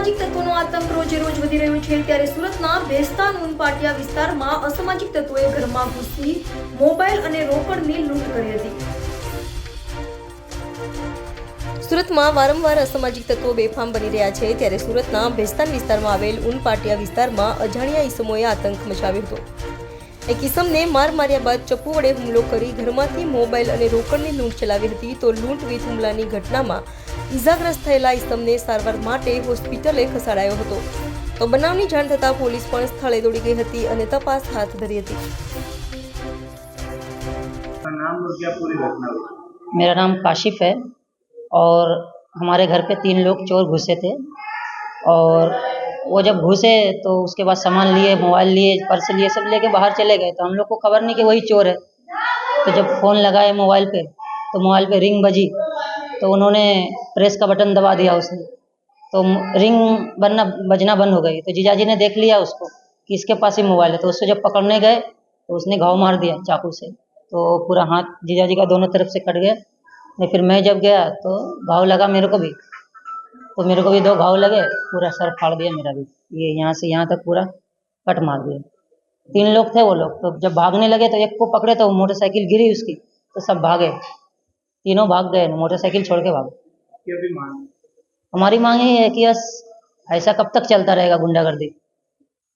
આતંક રોજે રોજ વધી રહ્યો છે. ત્યારે સુરતના ભેસ્તાન ઉનપાટિયા વિસ્તારમાં અસામાજિક તત્વોએ ઘરમાં ઘૂસી મોબાઈલ અને રોકડની લૂંટ કરી હતી. સુરતમાં વારંવાર અસામાજિક તત્વો બેફામ બની રહ્યા છે. ત્યારે સુરતના ભેસ્તાન વિસ્તારમાં આવેલ ઉનપાટિયા વિસ્તારમાં અજાણ્યા ઈસમોએ આતંક મચાવ્યો હતો. એક ઈસમને માર માર્યા બાદ ચપ્પુ વડે હુમલો કરી ઘરમાંથી મોબાઈલ અને રોકડની લૂંટ ચલાવી હતી તો લૂંટ વિથ હુમલાની ઘટનામાં ઈજાગ્રસ્ત થયેલા ઈસમને સારવાર માટે હોસ્પિટલે ખસેડાયો હતો તો બનાવની જાણ થતાં પોલીસ પણ સ્થળે દોડી ગઈ હતી અને તપાસ હાથ ધરી હતી का नाम और क्या पूरी घटना हुई मेरा नाम काशिफ है और हमारे घर पे तीन लोग चोर घुसे थे और वो जब घुसे तो उसके बाद सामान लिए, मोबाइल लिए, पर्स लिए, सब लेके बाहर चले गए। तो हम लोग को खबर नहीं कि वही चोर है। तो जब फ़ोन लगाए मोबाइल पे तो मोबाइल पे रिंग बजी। तो उन्होंने प्रेस का बटन दबा दिया उसने। तो रिंग बनना, बजना बंद हो गई। तो जीजाजी ने देख लिया उसको कि इसके पास ही मोबाइल है। तो उसको जब पकड़ने गए तो उसने घाव मार दिया चाकू से। तो पूरा हाथ जीजाजी का दोनों तरफ़ से कट गया। फिर मैं जब गया तो घाव लगा मेरे को भी। तो मेरे को भी दो घाव लगे पूरा सर फाड़ दिया मेरा भी। ये यहाँ से यहाँ तक पूरा कट मार दिया। तीन लोग थे वो लोग तो जब भागने लगे तो एक को पकड़े तो मोटरसाइकिल गिरी उसकी तो सब भागे। तीनों भाग गए मोटरसाइकिल छोड़ के भागे। हमारी मांग यही है कि बस ऐसा कब तक चलता रहेगा गुंडागर्दी?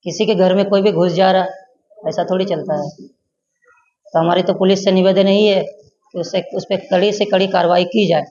किसी के घर में कोई भी घुस जा रहा ऐसा थोड़ी चलता है। तो हमारी तो पुलिस से निवेदन यही है कि उससे उस पर कड़ी से कड़ी कार्रवाई की जाए।